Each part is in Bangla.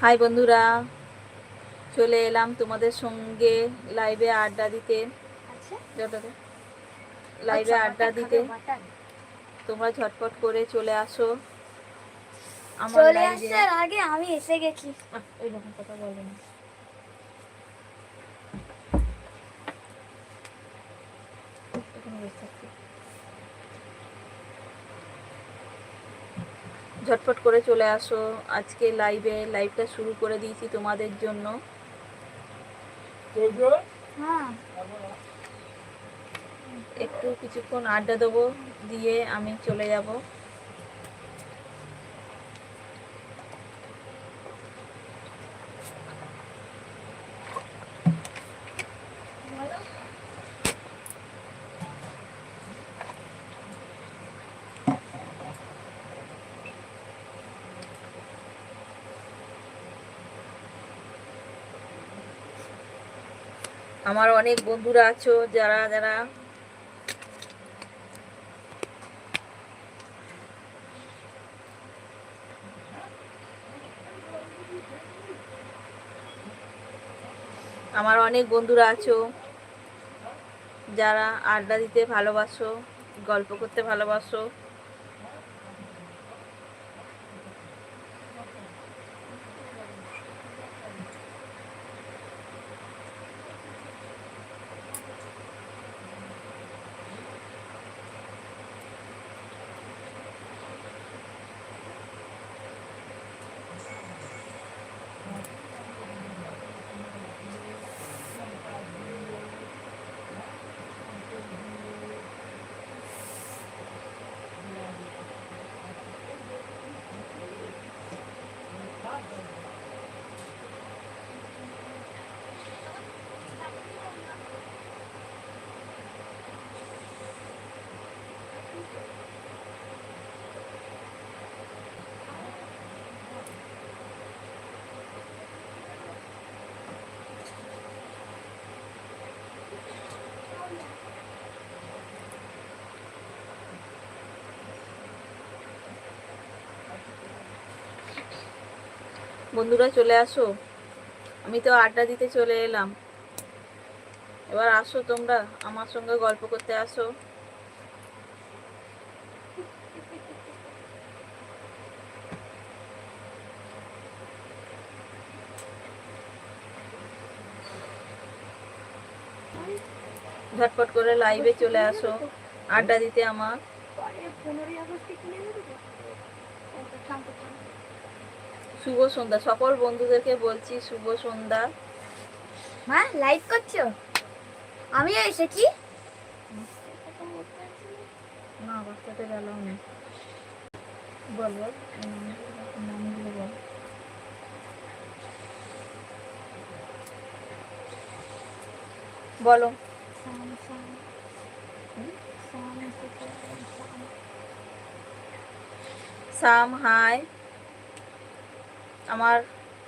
হাই বন্ধুরা চলে এলাম তোমাদের সঙ্গে লাইভে আড্ডা দিতে। আচ্ছা। যতটা লাইভে আড্ডা দিতে। তোমরা ঝটপট করে চলে আসো। আমার চলে আসার আগে আমি এসে গেছি। কথা বলবে না এখানে বসে থাকতে। ঝটপট করে চলে আসো। আজকে লাইভে লাইভটা শুরু করে দিয়েছি তোমাদের জন্য। হ্যাঁ। একটু কিছুক্ষণ আড্ডা দেবো দিয়ে আমি চলে যাব। আমার অনেক বন্ধুরা আছো, যারা যারা। আমার অনেক বন্ধুরা আছো, যারা আড্ডা দিতে ভালোবাসো, গল্প করতে ভালোবাসো। বন্ধুরা চলে আসো। আমি তো আড্ডা দিতে চলে এলাম। এবার আসো তোমরা, আমার সঙ্গে গল্প করতে আসো। ঝটপট করে লাইভে চলে আসো। আড্ডা দিতে আমার। পনেরোই শুভ সন্ধ্যা। সকল বন্ধুদেরকে বলছি শুভ সন্ধ্যা। মা লাইভ করছ? আমিও এসেছি না বাচ্চাদের অ্যালাউ নেই। বল বল। বল। সাম, হাই। আমার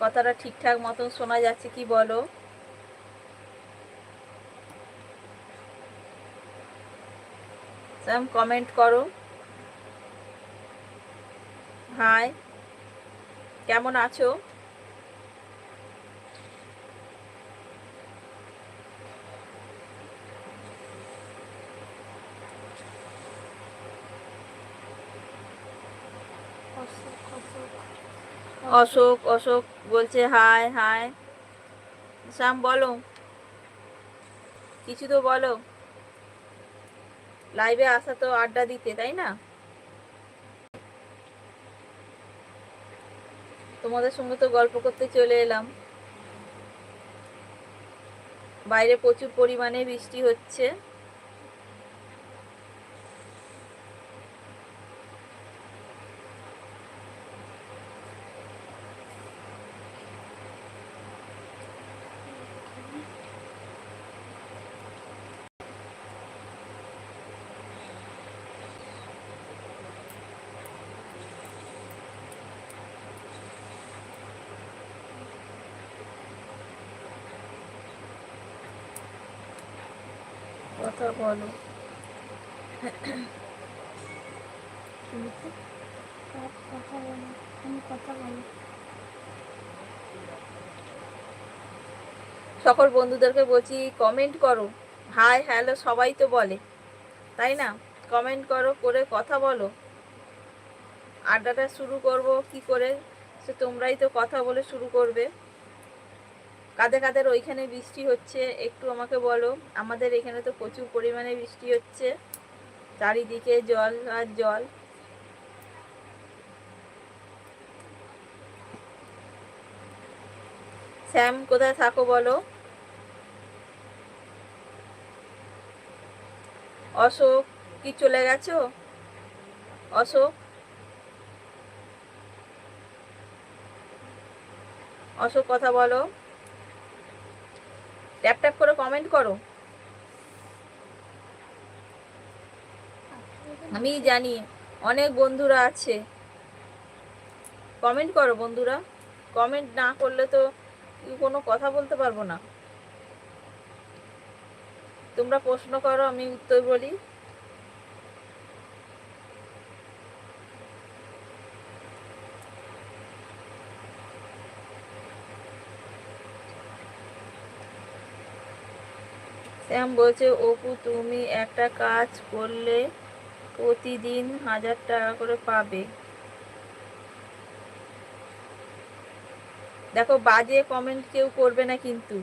কথাটা ঠিকঠাক মতন শোনা যাচ্ছে কি বলো? স্যাম কমেন্ট করো। হাই কেমন আছো অশোক, অশোক। অশোক অশোক বলছে, হাই হাই। শ্যাম বলো। কিছু তো বলো। লাইভে আসা তো আড্ডা দিতে, তাই না? তোমাদের সঙ্গে তো গল্প করতে চলে এলাম। বাইরে প্রচুর পরিমাণে বৃষ্টি হচ্ছে। কথা বলো। সকল বন্ধুদেরকে বলছি কমেন্ট করো। হাই হ্যালো সবাই তো বলে। তাই না? কমেন্ট করো, করে কথা বলো। আড্ডাটা শুরু করব, কি করে? সে তোমরাই তো কথা বলে শুরু করবে। কাদের কাদের ওইখানে বৃষ্টি হচ্ছে, একটু আমাকে বলো। আমাদের এখানে তো প্রচুর পরিমাণে বৃষ্টি হচ্ছে, চারিদিকে জল আর জল। শ্যাম, কোথায় থাকো বলো? অশোক, কি চলে গেছো? অশোক? অশোক, কথা বলো। ট্যাপ ট্যাপ করে কমেন্ট করো। আমি জানি অনেক বন্ধুরা আছে। কমেন্ট করো বন্ধুরা। কমেন্ট না করলে তো কোনো কথা বলতে পারব না। তোমরা প্রশ্ন করো, আমি উত্তর বলি। শ্যাম বলছে, অপু, তুমি একটা কাজ করলে প্রতিদিন হাজার টাকা করে পাবে। দেখো, বাজে কমেন্ট কেউ করবে না কিন্তু।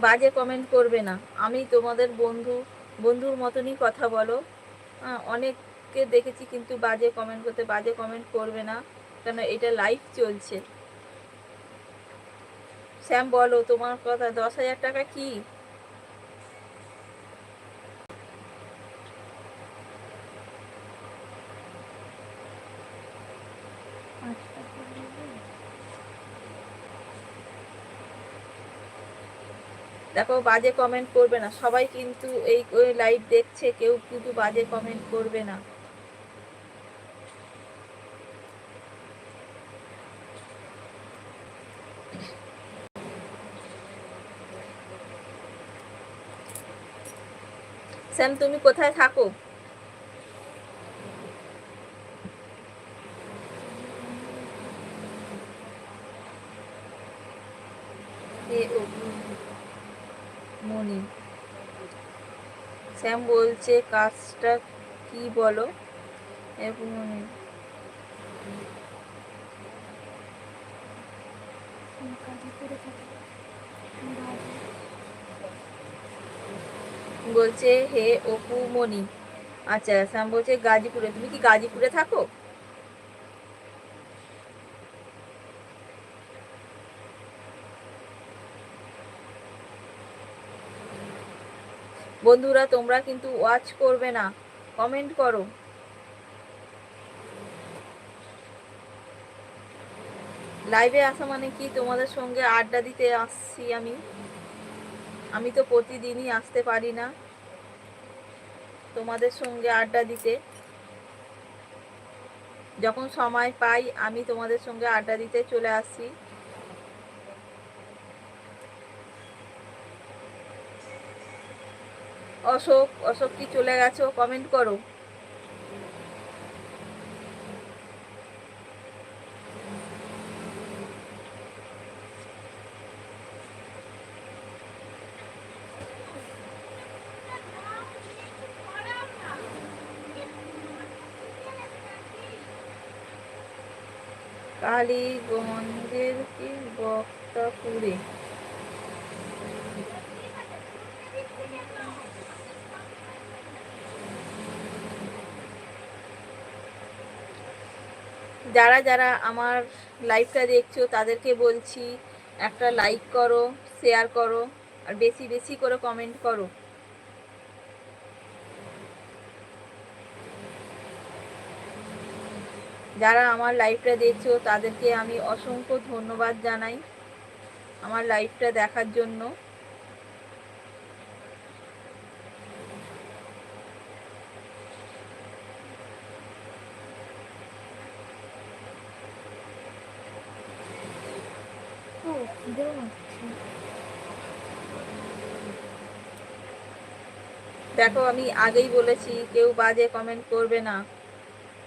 বাজে কমেন্ট করবে না। আমি তোমাদের বন্ধু, বন্ধুর মতনই কথা বলো। অনেককে দেখেছি কিন্তু বাজে কমেন্ট করতে, বাজে কমেন্ট করবে না। কেন, এটা লাইভ চলছে। শ্যাম বলো, তোমার কথা, দশ হাজার টাকা কি? দেখো, বাজে কমেন্ট করবে না। সবাই কিন্তু এই লাইভ দেখছে, কেউ কিন্তু বাজে কমেন্ট করবে না। স্যাম তুমি কোথায় থাকো? মনি শ্যাম বলছে কাজটা কি বলো? এরপর মনি করে থাকি। বলছে, হে অপু মনি আচ্ছা শ্যাম বলছে, গাজীপুরে। তুমি কি গাজীপুরে থাকো? বন্ধুরা, তোমরা কিন্তু ওয়াচ করবে না। কমেন্ট করো। লাইভে আসা মানে কি? তোমাদের সঙ্গে আড্ডা দিতে আসছি আমি। আমি তো প্রতিদিনই আসতে পারি না। তোমাদের সঙ্গে আড্ডা দিতে। যখন সময় পাই, আমি তোমাদের সঙ্গে আড্ডা দিতে চলে আসি অশোক অশোক কি চলে গেছো? কমেন্ট করো। কালীগঞ্জের কি বক্তাপুরে যারা যারা আমার লাইভটা দেখছ, তাদেরকে বলছি, একটা লাইক করো শেয়ার করো, আর বেশি বেশি করে কমেন্ট করো। যারা আমার লাইভটা দেখছ তাদেরকে আমি অসংখ্য ধন্যবাদ জানাই আমার লাইভটা দেখার জন্য। দেখো আমি আগেই বলেছি কেউ বাজে কমেন্ট করবে না।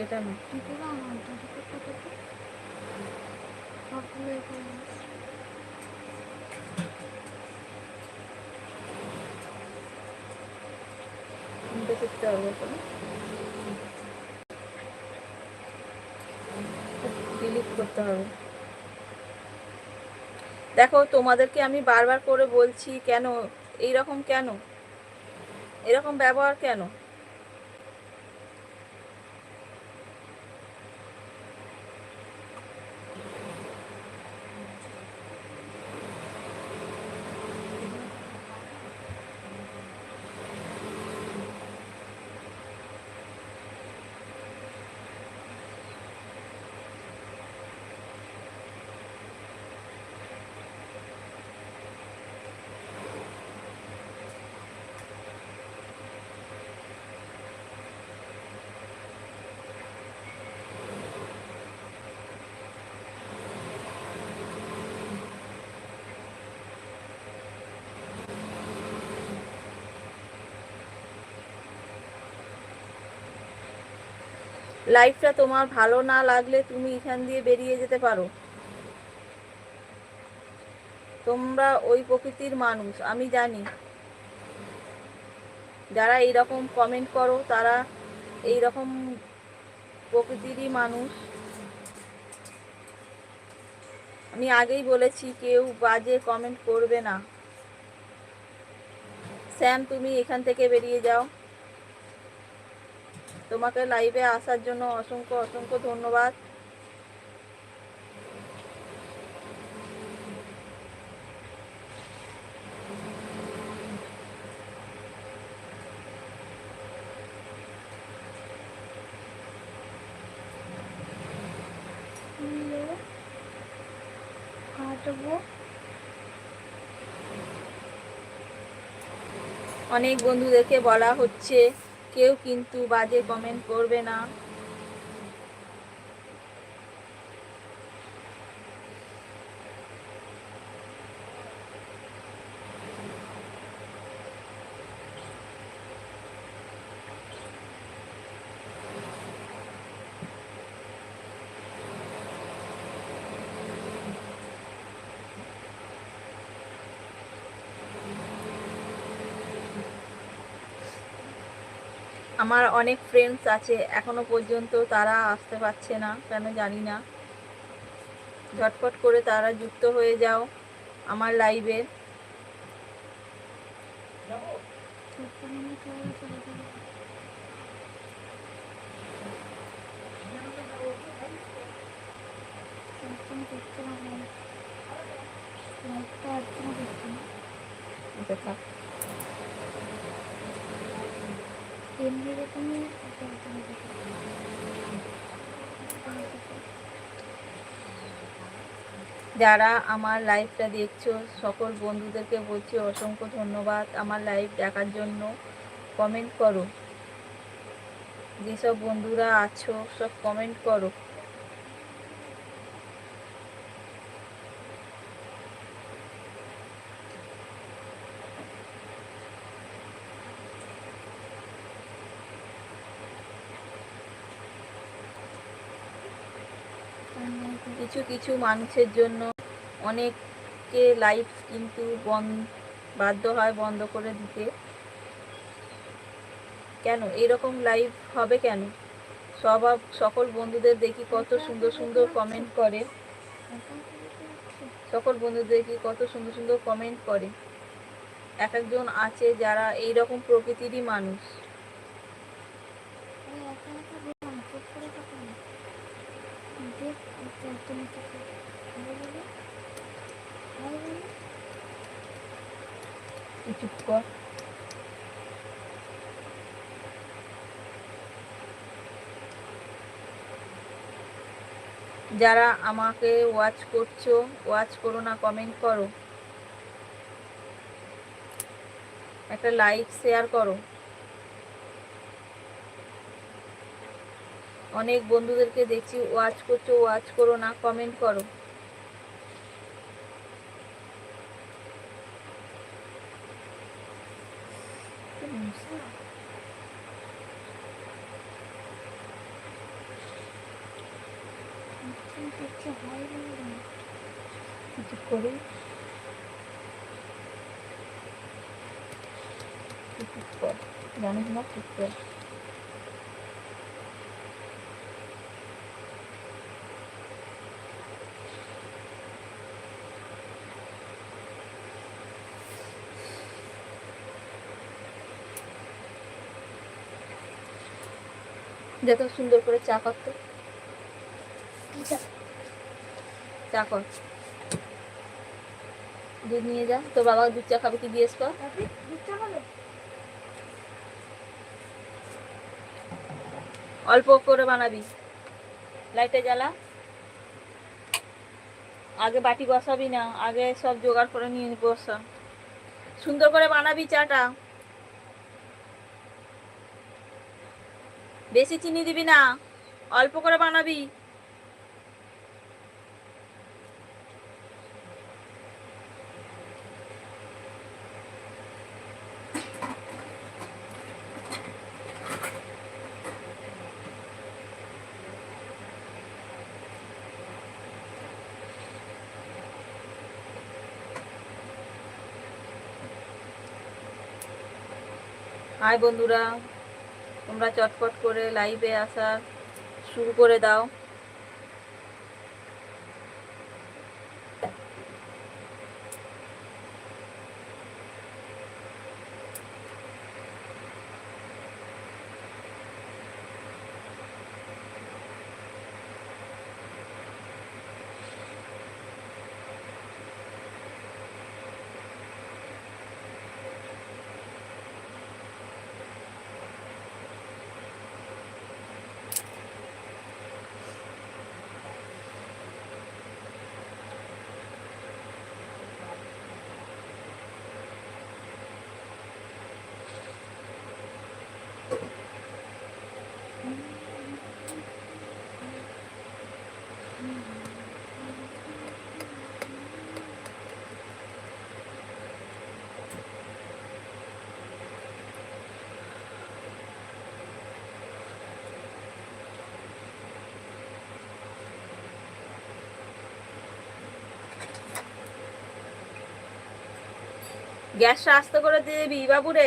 এটা ডিলিট করতে হবে। দেখো তোমাদেরকে আমি বারবার করে বলছি কেন? এই রকম কেন? এরকম ব্যবহার কেন? লাইফটা তোমার ভালো না লাগলে তুমি এখান দিয়ে বেরিয়ে যেতে পারো। তোমরা ওই প্রকৃতির মানুষ, আমি জানি। যারা এইরকম কমেন্ট করো, তারা এই রকম প্রকৃতিরই মানুষ। আমি আগেই বলেছি, কেউ বাজে কমেন্ট করবে না। স্যাম তুমি এখান থেকে বেরিয়ে যাও। তোমাকে লাইভে আসার জন্য অসংখ্য অসংখ্য ধন্যবাদ। অনেক বন্ধুদেরকে বলা হচ্ছে কেউ কিন্তু বাজে কমেন্ট করবে না। আমার অনেক ফ্রেন্ডস আছে, এখনও পর্যন্ত তারা আসতে পারছে না, কেন জানি না। ঝটপট করে তারা যুক্ত হয়ে যাও আমার লাইভে ছোট্ট মনে চলে চলে যাবে একদম দেখতে পাবো না লাইটটা একদম দেখতে না আচ্ছা, থাক। এমনি যারা আমার লাইভটা দেখছ, সকল বন্ধুদেরকে বলছি অসংখ্য ধন্যবাদ আমার লাইভ দেখার জন্য। কমেন্ট করো। যেসব বন্ধুরা আছো, সব কমেন্ট করো। কিছু কিছু মানুষের জন্য অনেককে লাইভ কিন্তু বন্ধ বাধ্য হয় বন্ধ করে দিতে। কেন? এরকম লাইভ হবে কেন? সব সকল বন্ধুদের দেখি কত সুন্দর সুন্দর কমেন্ট করে। সকল বন্ধুদের দেখি কত সুন্দর সুন্দর কমেন্ট করে। এক একজন আছে যারা এই রকম প্রকৃতিরই মানুষ এই একা একা বললাম, চুপ করে থাকো না। দেখ, তো- তুমি যারা আমাকে ওয়াচ করছ ওয়াচ করো না কমেন্ট করো। একটা লাইক শেয়ার করো। অনেক বন্ধুদেরকে দেখছি ওয়াচ করছ ওয়াচ করো না কমেন্ট করো তুমি দেখছ, ভালো বলো না। চুপ করে তুই চুপ কর জানিস না চুপ কর যত সুন্দর করে চা করতো চা? কর। দুধ নিয়ে যা তোর বাবা দুধ চা খাবে কি দিয়েস কর। অল্প করে বানাবি। লাইটে জ্বালা। আগে বাটি বসাবি না আগে সব জোগাড় করে নিয়ে বসা সুন্দর করে বানাবি চাটা। বেশি চিনি দিবি না। অল্প করে বানাবি। হাই বন্ধুরা। তোমরা চটপট করে লাইভে আসা শুরু করে দাও। গ্যাসটা আস্তে করে দিয়ে দিবি বাবুরে।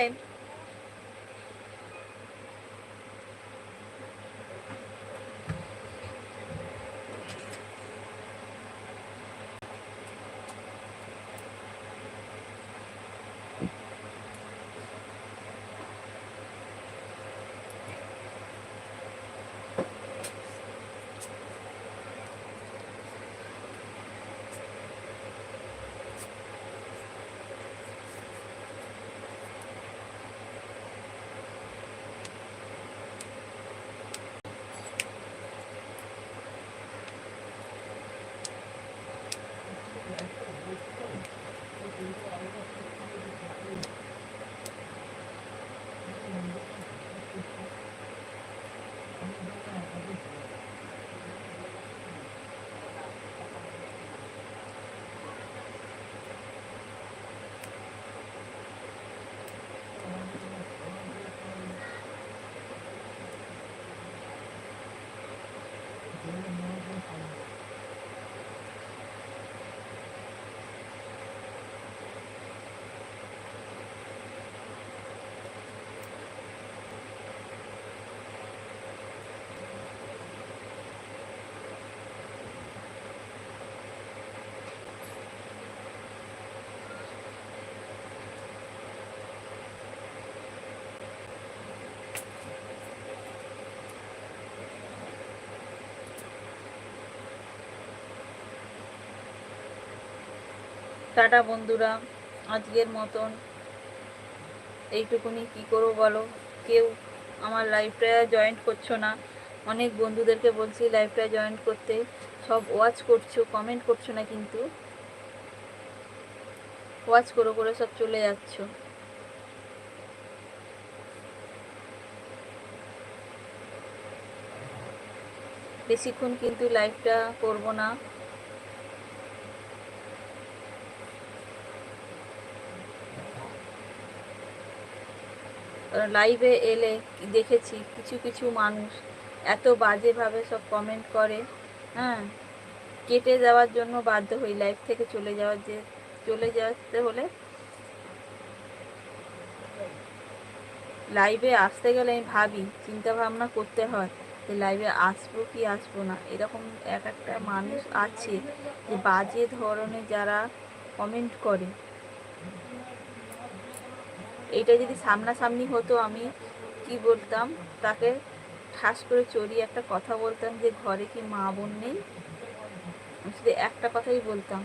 টাটা বন্ধুরা, আজকের মতন। এইটুকুনি কি করব বলো? কেউ আমার লাইফটা জয়েন্ট করছ না? অনেক বন্ধুদেরকে বলছি লাইফটা জয়েন করতে। সব ওয়াচ করছ কমেন্ট করছ না কিন্তু। ওয়াচ করে করে সব চলে যাচ্ছ। বেশিক্ষণ কিন্তু লাইভটা করব না। লাইভে এলে দেখেছি কিছু কিছু মানুষ এত বাজেভাবে সব কমেন্ট করে হ্যাঁ? কেটে যাওয়ার জন্য বাধ্য হই লাইভ থেকে চলে যাওয়ার যে, চলে যেতে হলে লাইভে আসতে গেলে আমি ভাবি চিন্তা ভাবনা করতে হয় যে লাইভে আসব কি আসব না। এরকম এক একটা মানুষ আছে যে বাজে ধরনের যারা কমেন্ট করে। এইটা যদি সামনাসামনি হতো, আমি কি বলতাম, তাকে ঠাস করে চড়িয়ে একটা কথা বলতাম যে, ঘরে কি মা বোন নেই? শুধু একটা কথাই বলতাম।